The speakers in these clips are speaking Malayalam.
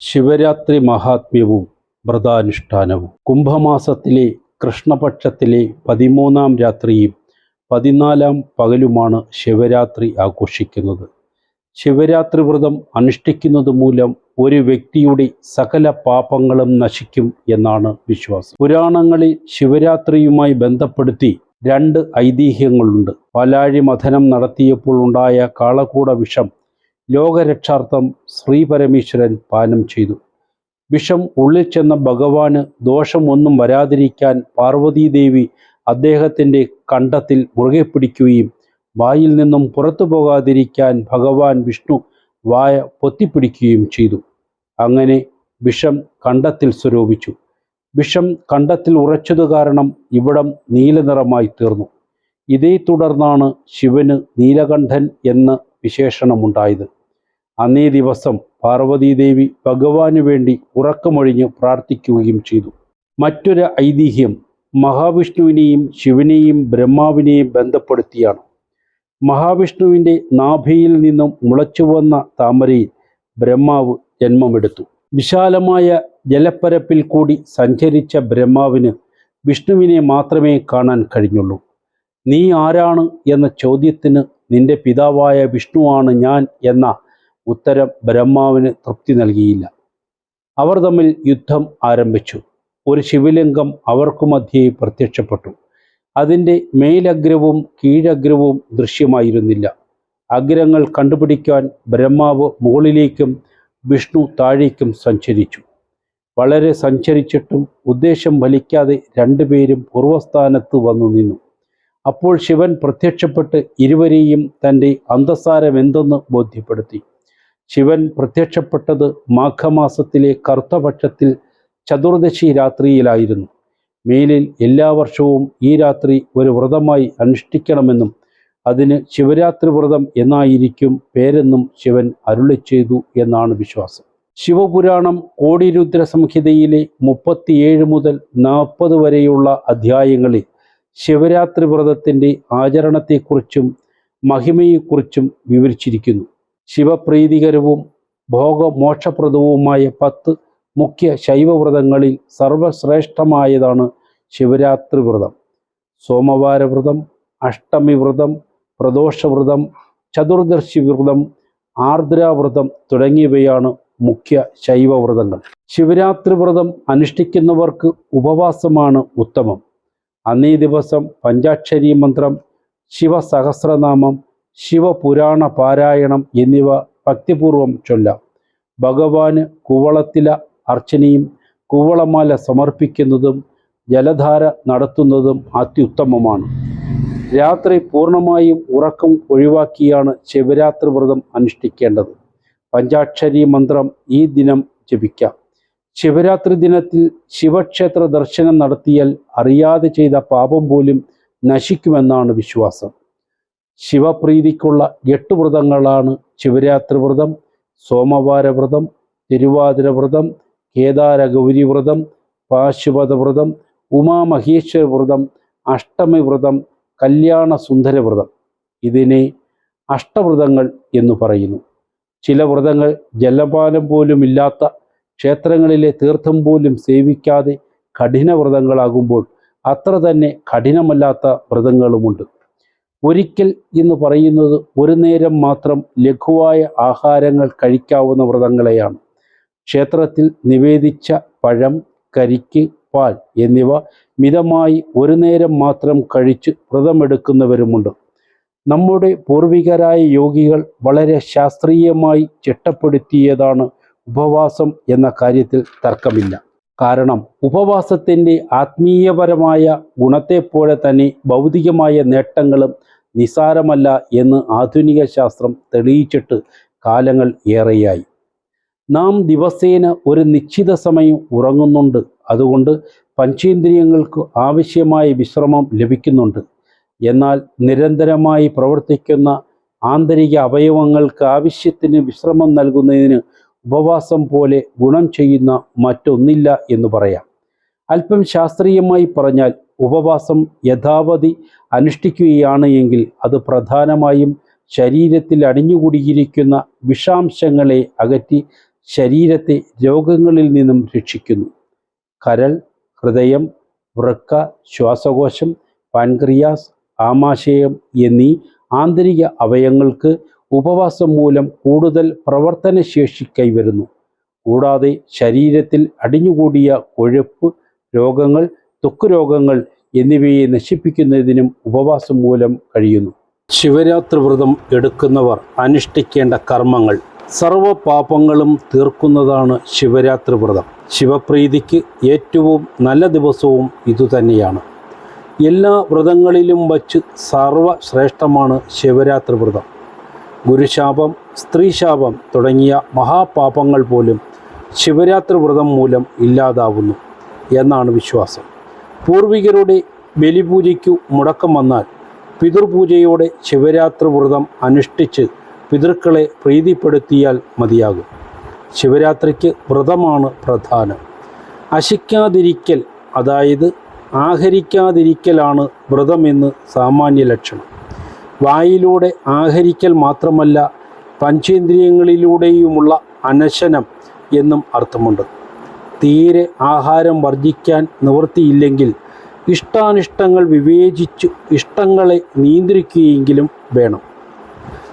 ശിവരാത്രി മഹാത്മ്യവും വ്രതാനുഷ്ഠാനവും. കുംഭമാസത്തിലെ കൃഷ്ണപക്ഷത്തിലെ പതിമൂന്നാം രാത്രിയും പതിനാലാം പകലുമാണ് ശിവരാത്രി ആഘോഷിക്കുന്നത്. ശിവരാത്രി വ്രതം അനുഷ്ഠിക്കുന്നത് മൂലം ഒരു വ്യക്തിയുടെ സകല പാപങ്ങളും നശിക്കും എന്നാണ് വിശ്വാസം. പുരാണങ്ങളിൽ ശിവരാത്രിയുമായി ബന്ധപ്പെടുത്തി രണ്ട് ഐതിഹ്യങ്ങളുണ്ട്. പാലാഴി മഥനം നടത്തിയപ്പോൾ ഉണ്ടായ കാളകൂട വിഷം ലോകരക്ഷാർത്ഥം ശ്രീപരമേശ്വരൻ പാനം ചെയ്തു. വിഷം ഉള്ളിൽ ചെന്ന ഭഗവാന് ദോഷമൊന്നും വരാതിരിക്കാൻ പാർവതീദേവി അദ്ദേഹത്തിന്റെ കണ്ടത്തിൽ മുറുകെ പിടിക്കുകയും വായിൽ നിന്നും പുറത്തു പോകാതിരിക്കാൻ ഭഗവാൻ വിഷ്ണു വായ പൊത്തിപ്പിടിക്കുകയും ചെയ്തു. അങ്ങനെ വിഷം കണ്ടത്തിൽ സ്വരൂപിച്ചു. വിഷം കണ്ടത്തിൽ ഉറച്ചതു കാരണം ഇവിടം നീലനിറമായി തീർന്നു. ഇതേ തുടർന്നാണ് ശിവന് നീലകണ്ഠൻ എന്ന വിശേഷണമുണ്ടായത്. അന്നേ ദിവസം പാർവതീദേവി ഭഗവാന് വേണ്ടി ഉറക്കമൊഴിഞ്ഞ് പ്രാർത്ഥിക്കുകയും ചെയ്തു. മറ്റൊരു ഐതിഹ്യം മഹാവിഷ്ണുവിനെയും ശിവനെയും ബ്രഹ്മാവിനെയും ബന്ധപ്പെടുത്തിയാണ്. മഹാവിഷ്ണുവിന്റെ നാഭിയിൽ നിന്നും മുളച്ചു വന്ന താമരയിൽ ബ്രഹ്മാവ് ജന്മമെടുത്തു. വിശാലമായ ജലപ്പരപ്പിൽ കൂടി സഞ്ചരിച്ച ബ്രഹ്മാവിന് വിഷ്ണുവിനെ മാത്രമേ കാണാൻ കഴിഞ്ഞുള്ളൂ. നീ ആരാണ്? എന്ന ചോദ്യത്തിന് നിന്റെ പിതാവായ വിഷ്ണുവാണ് ഞാൻ എന്ന ഉത്തരം ബ്രഹ്മാവിന് തൃപ്തി നൽകിയില്ല. അവർ തമ്മിൽ യുദ്ധം ആരംഭിച്ചു. ഒരു ശിവലിംഗം അവർക്കു മധ്യേ പ്രത്യക്ഷപ്പെട്ടു. അതിന്റെ മേലഗ്രവും കീഴഗ്രവും ദൃശ്യമായിരുന്നില്ല. അഗ്രങ്ങൾ കണ്ടുപിടിക്കാൻ ബ്രഹ്മാവ് മുകളിലേക്കും വിഷ്ണു താഴേക്കും സഞ്ചരിച്ചു. വളരെ സഞ്ചരിച്ചിട്ടും ഉദ്ദേശം വലിക്കാതെ രണ്ടുപേരും പൂർവസ്ഥാനത്ത് വന്നു നിന്നു. അപ്പോൾ ശിവൻ പ്രത്യക്ഷപ്പെട്ട് ഇരുവരെയും തന്റെ അന്തസാരം എന്തെന്ന് ബോധ്യപ്പെടുത്തി. ശിവൻ പ്രത്യക്ഷപ്പെട്ടത് മാഘമാസത്തിലെ കറുത്തപക്ഷത്തിൽ ചതുർദശി രാത്രിയിലായിരുന്നു. മേലിൽ എല്ലാ വർഷവും ഈ രാത്രി ഒരു വ്രതമായി അനുഷ്ഠിക്കണമെന്നും അതിന് ശിവരാത്രി വ്രതം എന്നായിരിക്കും പേരെന്നും ശിവൻ അരുളി ചെയ്തു എന്നാണ് വിശ്വാസം. ശിവപുരാണം കോടിരുദ്ര സംഹിതയിലെ മുപ്പത്തിയേഴ് മുതൽ നാൽപ്പത് വരെയുള്ള അധ്യായങ്ങളിൽ ശിവരാത്രി വ്രതത്തിന്റെ ആചരണത്തെക്കുറിച്ചും മഹിമയെക്കുറിച്ചും വിവരിച്ചിരിക്കുന്നു. ശിവപ്രീതികരവും ഭോഗമോക്ഷപ്രദവുമായ പത്ത് മുഖ്യ ശൈവവ്രതങ്ങളിൽ സർവശ്രേഷ്ഠമായതാണ് ശിവരാത്രി വ്രതം സോമവാര വ്രതം അഷ്ടമി വ്രതം പ്രദോഷവ്രതം ചതുർദർശി വ്രതം ആർദ്രാവ്രതം തുടങ്ങിയവയാണ് മുഖ്യ ശൈവവ്രതങ്ങൾ. ശിവരാത്രി വ്രതം അനുഷ്ഠിക്കുന്നവർക്ക് ഉപവാസമാണ് ഉത്തമം. അന്നേ ദിവസം പഞ്ചാക്ഷരി മന്ത്രം ശിവസഹസ്രനാമം ശിവപുരാണ പാരായണം എന്നിവ ഭക്തിപൂർവം ചൊല്ലാം. ഭഗവാന് കുവളത്തില അർച്ചനയും കുവളമാല സമർപ്പിക്കുന്നതും ജലധാര നടത്തുന്നതും അത്യുത്തമമാണ്. രാത്രി പൂർണമായും ഉറക്കം ഒഴിവാക്കിയാണ് ശിവരാത്രി വ്രതം അനുഷ്ഠിക്കേണ്ടത്. പഞ്ചാക്ഷരി മന്ത്രം ഈ ദിനം ജപിക്കാം. ശിവരാത്രി ദിനത്തിൽ ശിവക്ഷേത്ര ദർശനം നടത്തിയാൽ അറിയാതെ ചെയ്ത പാപം പോലും നശിക്കുമെന്നാണ് വിശ്വാസം. ശിവപ്രീതിക്കുള്ള എട്ട് വ്രതങ്ങളാണ് ശിവരാത്രി വ്രതം സോമവാര വ്രതം തിരുവാതിര വ്രതം കേദാര ഗൗരി വ്രതം പാശുപത വ്രതം ഉമാമഹേശ്വര വ്രതം അഷ്ടമി വ്രതം കല്യാണ സുന്ദര വ്രതം ഇതിനെ അഷ്ടവ്രതങ്ങൾ എന്ന് പറയുന്നു. ചില വ്രതങ്ങൾ ജലപാനം പോലും ഇല്ലാത്ത ക്ഷേത്രങ്ങളിലെ തീർത്ഥം പോലും സേവിക്കാതെ കഠിന വ്രതങ്ങളാകുമ്പോൾ അത്ര തന്നെ കഠിനമല്ലാത്ത വ്രതങ്ങളുമുണ്ട്. ഒരിക്കൽ എന്ന് പറയുന്നത് ഒരു നേരം മാത്രം ലഘുവായ ആഹാരങ്ങൾ കഴിക്കാവുന്ന വ്രതങ്ങളെയാണ്. ക്ഷേത്രത്തിൽ നിവേദിച്ച പഴം കരിക്ക് പാൽ എന്നിവ മിതമായി ഒരു നേരം മാത്രം കഴിച്ച് വ്രതമെടുക്കുന്നവരുമുണ്ട്. നമ്മുടെ പൂർവികരായ യോഗികൾ വളരെ ശാസ്ത്രീയമായി ചിട്ടപ്പെടുത്തിയതാണ് ഉപവാസം എന്ന കാര്യത്തിൽ തർക്കമില്ല. കാരണം ഉപവാസത്തിന്റെ ആത്മീയപരമായ ഗുണത്തെപ്പോലെ തന്നെ ഭൗതികമായ നേട്ടങ്ങളും നിസാരമല്ല എന്ന് ആധുനിക ശാസ്ത്രം തെളിയിച്ചിട്ട് കാലങ്ങൾ ഏറെയായി. നാം ദിവസേന ഒരു നിശ്ചിത സമയം ഉറങ്ങുന്നുണ്ട്. അതുകൊണ്ട് പഞ്ചേന്ദ്രിയങ്ങൾക്ക് ആവശ്യമായ വിശ്രമം ലഭിക്കുന്നുണ്ട്. എന്നാൽ നിരന്തരമായി പ്രവർത്തിക്കുന്ന ആന്തരിക അവയവങ്ങൾക്ക് ആവശ്യത്തിന് വിശ്രമം നൽകുന്നതിന് ഉപവാസം പോലെ ഗുണം ചെയ്യുന്ന മറ്റൊന്നില്ല എന്ന് പറയാം. അല്പം ശാസ്ത്രീയമായി പറഞ്ഞാൽ ഉപവാസം യഥാവധി അനുഷ്ഠിക്കുകയാണ് എങ്കിൽ അത് പ്രധാനമായും ശരീരത്തിൽ അടിഞ്ഞുകൂടിയിരിക്കുന്ന വിഷാംശങ്ങളെ അകറ്റി ശരീരത്തെ രോഗങ്ങളിൽ നിന്നും രക്ഷിക്കുന്നു. കരൾ ഹൃദയം വൃക്ക ശ്വാസകോശം പാൻക്രിയാസ് ആമാശയം എന്നീ ആന്തരിക അവയങ്ങൾക്ക് ഉപവാസം മൂലം കൂടുതൽ പ്രവർത്തനശേഷി കൈവരുന്നു. കൂടാതെ ശരീരത്തിൽ അടിഞ്ഞുകൂടിയ കൊഴുപ്പ് രോഗങ്ങൾ ത്വക്ക് രോഗങ്ങൾ എന്നിവയെ നശിപ്പിക്കുന്നതിനും ഉപവാസം മൂലം കഴിയുന്നു. ശിവരാത്രി വ്രതം എടുക്കുന്നവർ അനുഷ്ഠിക്കേണ്ട കർമ്മങ്ങൾ സർവ പാപങ്ങളും തീർക്കുന്നതാണ് ശിവരാത്രി വ്രതം. ശിവപ്രീതിക്ക് ഏറ്റവും നല്ല ദിവസവും ഇതുതന്നെയാണ്. എല്ലാ വ്രതങ്ങളിലും വച്ച് സർവശ്രേഷ്ഠമാണ് ശിവരാത്രി വ്രതം. ഗുരുശാപം സ്ത്രീശാപം തുടങ്ങിയ മഹാപാപങ്ങൾ പോലും ശിവരാത്രി വ്രതം മൂലം ഇല്ലാതാവുന്നു എന്നാണ് വിശ്വാസം. പൂർവികരുടെ ബലിപൂജയ്ക്കു മുടക്കം വന്നാൽ പിതൃപൂജയോടെ ശിവരാത്രി വ്രതം അനുഷ്ഠിച്ച് പിതൃക്കളെ പ്രീതിപ്പെടുത്തിയാൽ മതിയാകും. ശിവരാത്രിക്ക് വ്രതമാണ് പ്രധാനം. അശിക്കാതിരിക്കൽ അതായത് ആഹരിക്കാതിരിക്കലാണ് വ്രതമെന്ന് സാമാന്യ ലക്ഷണം. വായിലൂടെ ആഹരിക്കൽ മാത്രമല്ല പഞ്ചേന്ദ്രിയങ്ങളിലൂടെയുമുള്ള അനശനം എന്നും അർത്ഥമുണ്ട്. തീരെ ആഹാരം വർജിക്കാൻ നിവൃത്തിയില്ലെങ്കിൽ ഇഷ്ടാനിഷ്ടങ്ങൾ വിവേചിച്ചു ഇഷ്ടങ്ങളെ നിയന്ത്രിക്കുകയെങ്കിലും വേണം.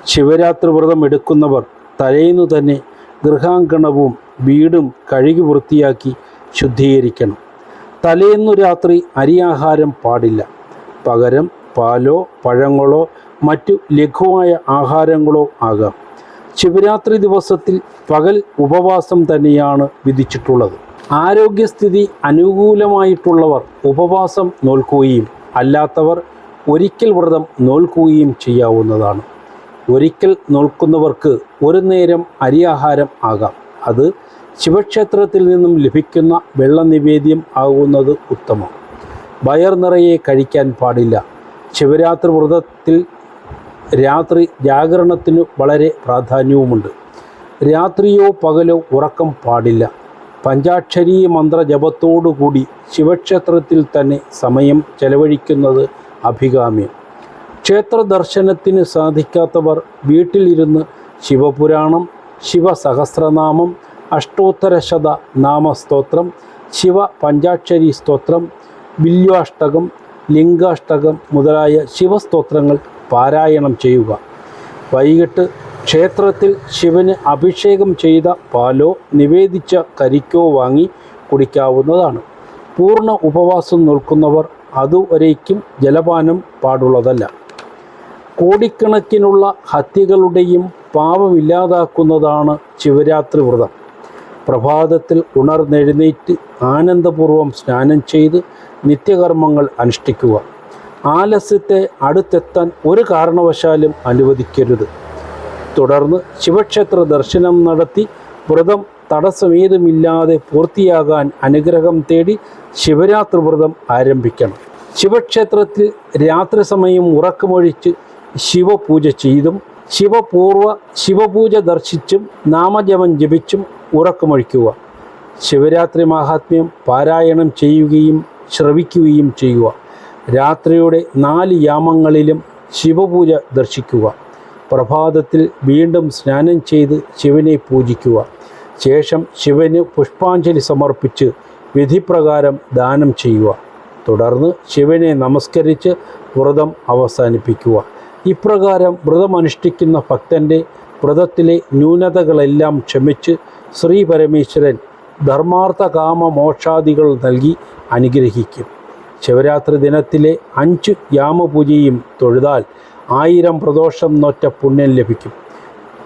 ശിവരാത്രി വ്രതം എടുക്കുന്നവർ തലേന്നു തന്നെ ഗൃഹാങ്കണവും വീടും കഴുകി വൃത്തിയാക്കി ശുദ്ധീകരിക്കണം. തലേന്നു രാത്രി അരിയാഹാരം പാടില്ല. പകരം പാലോ പഴങ്ങളോ മറ്റു ലഘുവായ ആഹാരങ്ങളോ ആകാം. ശിവരാത്രി ദിവസത്തിൽ പകൽ ഉപവാസം തന്നെയാണ് വിധിച്ചിട്ടുള്ളത്. ആരോഗ്യസ്ഥിതി അനുകൂലമായിട്ടുള്ളവർ ഉപവാസം നോൽക്കുകയും അല്ലാത്തവർ ഒരിക്കൽ വ്രതം നോൽക്കുകയും ചെയ്യാവുന്നതാണ്. ഒരിക്കൽ നോൽക്കുന്നവർക്ക് ഒരു നേരം അരിയാഹാരം ആകാം. അത് ശിവക്ഷേത്രത്തിൽ നിന്നും ലഭിക്കുന്ന വെള്ള നിവേദ്യം ആകുന്നത് ഉത്തമം. വയർ നിറയെ കഴിക്കാൻ പാടില്ല. ശിവരാത്രി വ്രതത്തിൽ രാത്രി ജാഗരണത്തിന് വളരെ പ്രാധാന്യവുമുണ്ട്. രാത്രിയോ പകലോ ഉറക്കം പാടില്ല. പഞ്ചാക്ഷരി മന്ത്രജപത്തോടുകൂടി ശിവക്ഷേത്രത്തിൽ തന്നെ സമയം ചെലവഴിക്കുന്നത് അഭികാമ്യം. ക്ഷേത്ര ദർശനത്തിന് സാധിക്കാത്തവർ വീട്ടിലിരുന്ന് ശിവപുരാണം ശിവസഹസ്രനാമം അഷ്ടോത്തരശത നാമസ്തോത്രം ശിവ പഞ്ചാക്ഷരി സ്തോത്രം ബില്യാഷ്ടകം ലിംഗാഷ്ടകം മുതലായ ശിവസ്തോത്രങ്ങൾ പാരായണം ചെയ്യുക. വൈകിട്ട് ക്ഷേത്രത്തിൽ ശിവന് അഭിഷേകം ചെയ്ത പാലോ നിവേദിച്ച കരിക്കോ വാങ്ങി കുടിക്കാവുന്നതാണ്. പൂർണ ഉപവാസം നിൽക്കുന്നവർ അതുവരേക്കും ജലപാനം പാടുള്ളതല്ല. കോടിക്കണക്കിനുള്ള ഹത്യകളുടെയും പാപമില്ലാതാക്കുന്നതാണ് ശിവരാത്രി വ്രതം. പ്രഭാതത്തിൽ ഉണർന്നെഴുന്നേറ്റ് ആനന്ദപൂർവം സ്നാനം ചെയ്ത് നിത്യകർമ്മങ്ങൾ അനുഷ്ഠിക്കുക. ആലസ്യത്തെ അടുത്തെത്താൻ ഒരു കാരണവശാലും അനുവദിക്കരുത്. തുടർന്ന് ശിവക്ഷേത്ര ദർശനം നടത്തി വ്രതം തടസ്സമേതുമില്ലാതെ പൂർത്തിയാകാൻ അനുഗ്രഹം തേടി ശിവരാത്രി വ്രതം ആരംഭിക്കണം. ശിവക്ഷേത്രത്തിൽ രാത്രി സമയം ഉറക്കമൊഴിച്ച് ശിവപൂജ ചെയ്തും ശിവപൂർവ ശിവപൂജ ദർശിച്ചും നാമജപം ജപിച്ചും ഉറക്കമൊഴിക്കുക. ശിവരാത്രി മാഹാത്മ്യം പാരായണം ചെയ്യുകയും ശ്രവിക്കുകയും ചെയ്യുക. രാത്രിയുടെ നാല് യാമങ്ങളിലും ശിവപൂജ ദർശിക്കുക. പ്രഭാതത്തിൽ വീണ്ടും സ്നാനം ചെയ്ത് ശിവനെ പൂജിക്കുക. ശേഷം ശിവന് പുഷ്പാഞ്ജലി സമർപ്പിച്ച് വിധിപ്രകാരം ദാനം ചെയ്യുക. തുടർന്ന് ശിവനെ നമസ്കരിച്ച് വ്രതം അവസാനിപ്പിക്കുക. ഇപ്രകാരം വ്രതമനുഷ്ഠിക്കുന്ന ഭക്തന്റെ വ്രതത്തിലെ ന്യൂനതകളെല്ലാം ക്ഷമിച്ച് ശ്രീ പരമേശ്വരൻ ധർമാർത്ഥ കാമ മോക്ഷാദികൾ നൽകി അനുഗ്രഹിക്കും. ശിവരാത്രി ദിനത്തിലെ അഞ്ച് യാമപൂജയും തൊഴുതാൽ ആയിരം പ്രദോഷം നോറ്റ പുണ്യം ലഭിക്കും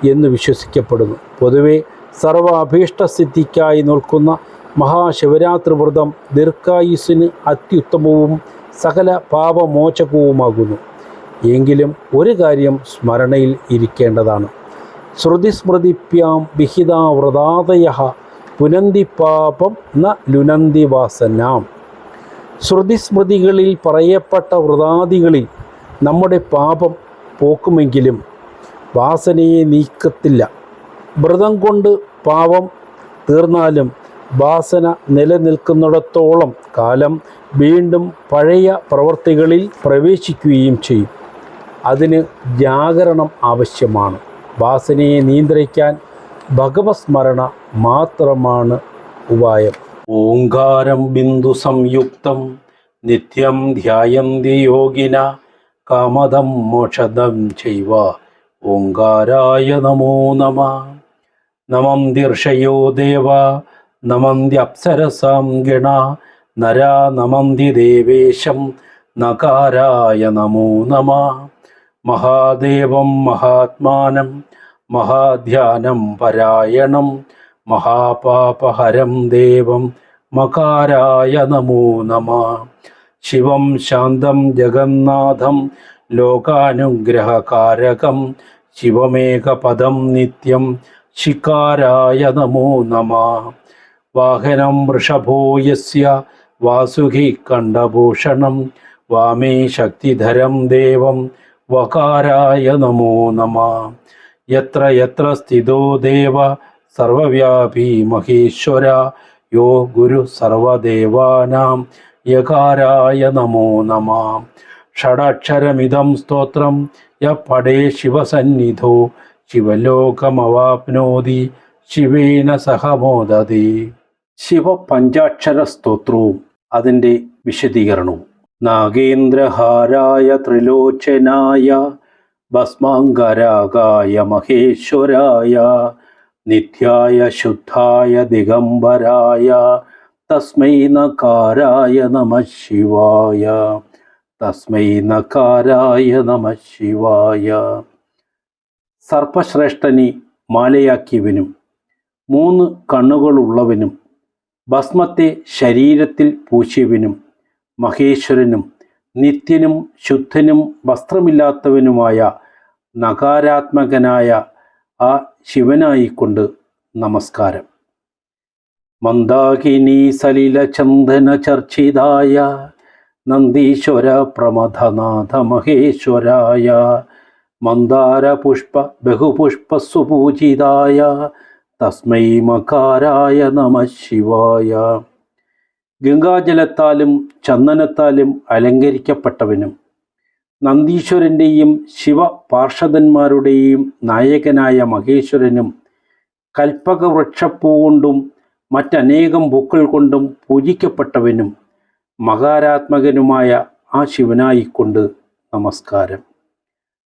എന്ന് വിശ്വസിക്കപ്പെടുന്നു. പൊതുവെ സർവ അഭീഷ്ടസിദ്ധിക്കായി നിൽക്കുന്ന മഹാശിവരാത്രി വ്രതം ദീർഘായുസിന് അത്യുത്തമവും സകല പാപമോചകവുമാകുന്നു. എങ്കിലും ഒരു കാര്യം സ്മരണയിൽ ഇരിക്കേണ്ടതാണ്. ശ്രുതിസ്മൃതിപ്യാം വിഹിതാവ്രതാതയ പുനന്തി പാപം ന ലുനന്തി വാസനാം. ശ്രുതിസ്മൃതികളിൽ പറയപ്പെട്ട വ്രതാദികളിൽ നമ്മുടെ പാപം പോക്കുമെങ്കിലും വാസനയെ നീക്കത്തില്ല. വ്രതം കൊണ്ട് പാപം തീർന്നാലും വാസന നിലനിൽക്കുന്നിടത്തോളം കാലം വീണ്ടും പഴയ പ്രവൃത്തികളിൽ പ്രവേശിക്കുകയും ചെയ്യും. അതിന് ജാഗരണം ആവശ്യമാണ്. വാസനയെ നിയന്ത്രിക്കാൻ ഭഗവസ്മരണ മാത്രമാണ് ഉപായം. ഓങ്കാരം ബിന്ദു സംയുക്തം. നിത്യം ധ്യായന്തി യോഗിന കാമദം മോക്ഷദം ചെയ്വ. ഓങ്കാരായ നമോ നമ. നമം ദീർഷയോ ദേവ. നമന്ത്യപ്സരസാം ഗണ. നരാ നമന്തി ദേവേശം നകാരായ നമോ നമ. മഹാദേവം മഹാത്മാനം. മഹാധ്യാനം പരായണം. മഹാപാപഹരം ദേവം മകാരായ നമോ നമ. ശിവം ശാന്തം ജഗന്നാഥം ലോകാനുഗ്രഹകാരകം ശിവമേകപദം നിത്യം ശിക്കാരായ നമോ നമ. വാഹനം വൃഷഭോ യസ്യ വാസുകി കണ്ഠഭൂഷണം വാമേ ശക്തിധരം ദേവം വകാരായ നമോ നമ. യത്ര യത്ര സ്ഥിതോ ദേവ സർവവ്യാപി മഹേശ്വര യോ ഗുരു സർവദേവാനാം. യകാരായ നമോ നമ. ഷഡക്ഷരമിതം സ്തോത്രം. യ പടേ ശിവസന്നിധോ. ശിവലോകമവാപ്നോതി. ശിവേന സഹമോദതി. ശിവ പഞ്ചാക്ഷര സ്തോത്രവും അതിന്റെ വിശദീകരണവും. നാഗേന്ദ്രഹാരായ ത്രിലോചനായ ഭസ്മാങ്കരാഗായ മഹേശ്വരായ നിത്യായ ശുദ്ധായ ദിഗംബരായ തസ്മൈ നകാരായ നമ ശിവായ തസ്മൈ നകാരായ നമ ശിവായ. സർപ്പശ്രേഷ്ഠനെ മാലയാക്കിയവനും മൂന്ന് കണ്ണുകളുള്ളവനും ഭസ്മത്തെ ശരീരത്തിൽ പൂശിയവനും മഹേശ്വരനും നിത്യനും ശുദ്ധനും വസ്ത്രമില്ലാത്തവനുമായ നകാരാത്മകനായ ആ ശിവനായിക്കൊണ്ട് നമസ്കാരം. മന്ദാകിനി സലില ചന്ദന ചർച്ചിതായ നന്ദീശ്വര പ്രമഥനാഥ മഹേശ്വരായ മന്ദാര പുഷ്പ ബഹുപുഷ്പ സുപൂജിതായ തസ്മൈ മകാരായ നമ ശിവായ. ഗംഗാജലത്താലും ചന്ദനത്താലും അലങ്കരിക്കപ്പെട്ടവനും നന്ദീശ്വരന്റെയും ശിവ പാർഷദന്മാരുടെയും നായകനായ മഹേശ്വരനും കൽപ്പകവൃക്ഷപ്പൂ കൊണ്ടും മറ്റനേകം പൂക്കൾ കൊണ്ടും പൂജിക്കപ്പെട്ടവനും മകാരാത്മകനുമായ ആ ശിവനായിക്കൊണ്ട് നമസ്കാരം.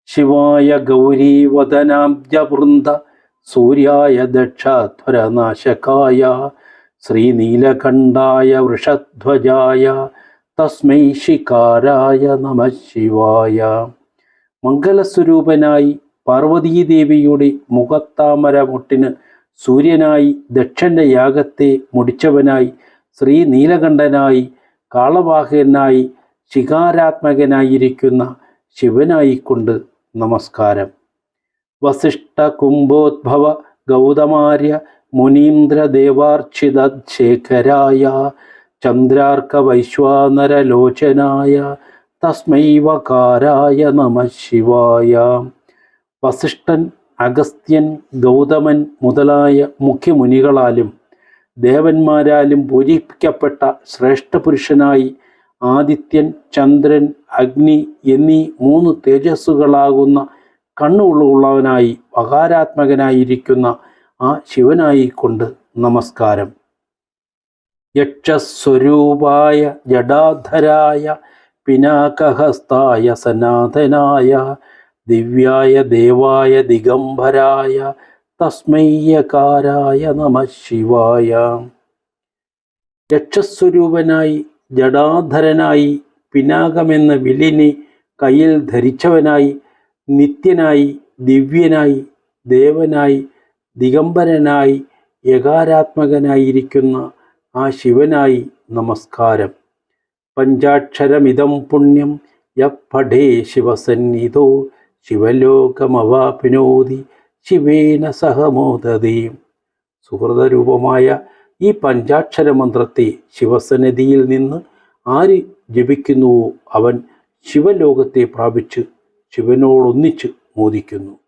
ശിവായ ഗൗരി വദനാബ്ജവൃന്ദ സൂര്യായ ദക്ഷധ്വരനാശകായ ശ്രീനീലകണ്ഠായ വൃഷധ്വജായ തസ്മൈ ശികാരായ നമ ശിവായ. മംഗലസ്വരൂപനായി പാർവതീദേവിയുടെ മുഖത്താമര മുട്ടിന് സൂര്യനായി ദക്ഷന്റെ യാഗത്തെ മുടിച്ചവനായി ശ്രീ നീലകണ്ഠനായി കാളവാഹനായി ശികാരാത്മകനായിരിക്കുന്ന ശിവനായിക്കൊണ്ട് നമസ്കാരം. വസിഷ്ഠ കുംഭോദ്ഭവ ഗൗതമാര്യ മുനീന്ദ്രദേവാർച്ചിത ശേഖരായ ചന്ദ്രാർക്ക വൈശ്വാനരലോചനായ തസ്മൈ വകാരായ നമ ശിവായ. വസിഷ്ഠൻ അഗസ്ത്യൻ ഗൗതമൻ മുതലായ മുഖ്യമുനികളാലും ദേവന്മാരാലും പൂജിപ്പിക്കപ്പെട്ട ശ്രേഷ്ഠപുരുഷനായി ആദിത്യൻ ചന്ദ്രൻ അഗ്നി എന്നീ മൂന്ന് തേജസ്സുകളാകുന്ന കണ്ണുകളുള്ളവനായി വകാരാത്മകനായിരിക്കുന്ന ആ ശിവനായിക്കൊണ്ട് നമസ്കാരം. യക്ഷസ്വരൂപായ ജഡാധരായ പിനാകഹസ്തായ സനാതനായ ദിവ്യായ ദേവായ ദിഗംബരായ തസ്മയ്യകാരായ നമ ശിവായ. യക്ഷസ്വരൂപനായി ജഡാധരനായി പിനാകമെന്ന വില്ലിനെ കയ്യിൽ ധരിച്ചവനായി നിത്യനായി ദിവ്യനായി ദേവനായി ദിഗംബരനായി യകാരാത്മകനായിരിക്കുന്ന ആ ശിവനായി നമസ്കാരം. പഞ്ചാക്ഷരമിതം പുണ്യം. യപ്പഠേ ശിവസന്നിധോ? ശിവലോകമവാപിനോതി. ശിവേന സഹമോദതി. സുഹൃതരൂപമായ ഈ പഞ്ചാക്ഷര മന്ത്രത്തെ ശിവസന്നിധിയിൽ നിന്ന് ആര് ജപിക്കുന്നുവോ അവൻ ശിവലോകത്തെ പ്രാപിച്ച് ശിവനോടൊന്നിച്ച് മോദിക്കുന്നു.